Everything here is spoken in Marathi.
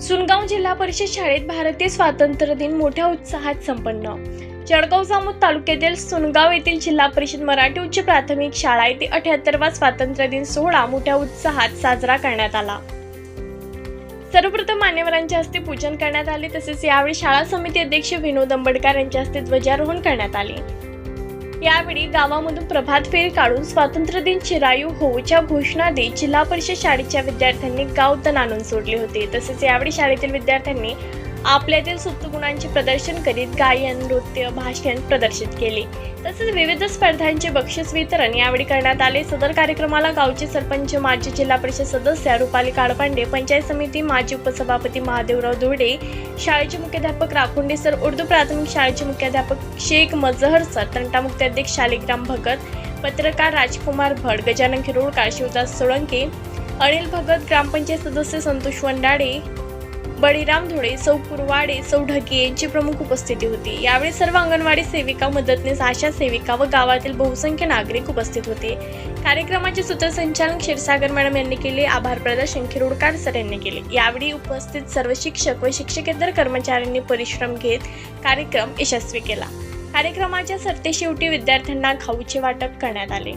सुनगाव जिल्हा परिषद शाळेत भारतीय स्वातंत्र्य दिन मोठ्या उत्साहात संपन्न. जळगाव जामोद तालुक्यातील सुनगाव येथील जिल्हा परिषद मराठी उच्च प्राथमिक शाळा येथे अठ्याहत्तरवा स्वातंत्र्य दिन सोहळा मोठ्या उत्साहात साजरा करण्यात आला. सर्वप्रथम मान्यवरांच्या हस्ते पूजन करण्यात आले तसेच यावेळी शाळा समिती अध्यक्ष विनोद अंबडकर यांच्या हस्ते ध्वजारोहण करण्यात आले. यावेळी गावामधून प्रभात फेरी काढून स्वातंत्र्य दिन चिरायू होऊच्या घोषणा देत जिल्हा परिषद शाळेच्या विद्यार्थ्यांनी गावतण आणून सोडले होते. तसेच यावेळी शाळेतील विद्यार्थ्यांनी आपल्यातील सुप्तगुणांचे प्रदर्शन करीत गायन नृत्य भाषण प्रदर्शित केले. तसेच विविध स्पर्धांचे बक्षीस वितरण यावेळी करण्यात आले. सदर कार्यक्रमाला गावचे सरपंच माजी जिल्हा परिषद सदस्य रुपाली काळपांडे पंचायत समिती माजी उपसभापती महादेवराव धुर्डे शाळेचे मुख्याध्यापक राखुंडे सर उर्दू प्राथमिक शाळेचे मुख्याध्यापक शेख मजहर सर तंटा मुख्याध्यक्ष शालिग्राम भगत पत्रकार राजकुमार भट गजानन खिरोडकर शिवदास सोळंके अनिल भगत ग्रामपंचायत सदस्य संतोष वंडाडे बळीराम धुळे सौ पुरवाडे सौ ढगे यांची प्रमुख उपस्थिती होती. यावेळी सर्व अंगणवाडी सेविका मदतनीस आशा सेविका व गावातील बहुसंख्य नागरिक उपस्थित होते. कार्यक्रमाचे सूत्रसंचालन क्षीरसागर मॅडम यांनी केले. आभार प्रदर्शन खिरोडकर सर यांनी केले. यावेळी उपस्थित सर्व शिक्षक व शिक्षकेतर कर्मचाऱ्यांनी परिश्रम घेत कार्यक्रम यशस्वी केला. कार्यक्रमाच्या सरतेशेवटी विद्यार्थ्यांना खाऊचे वाटप करण्यात आले.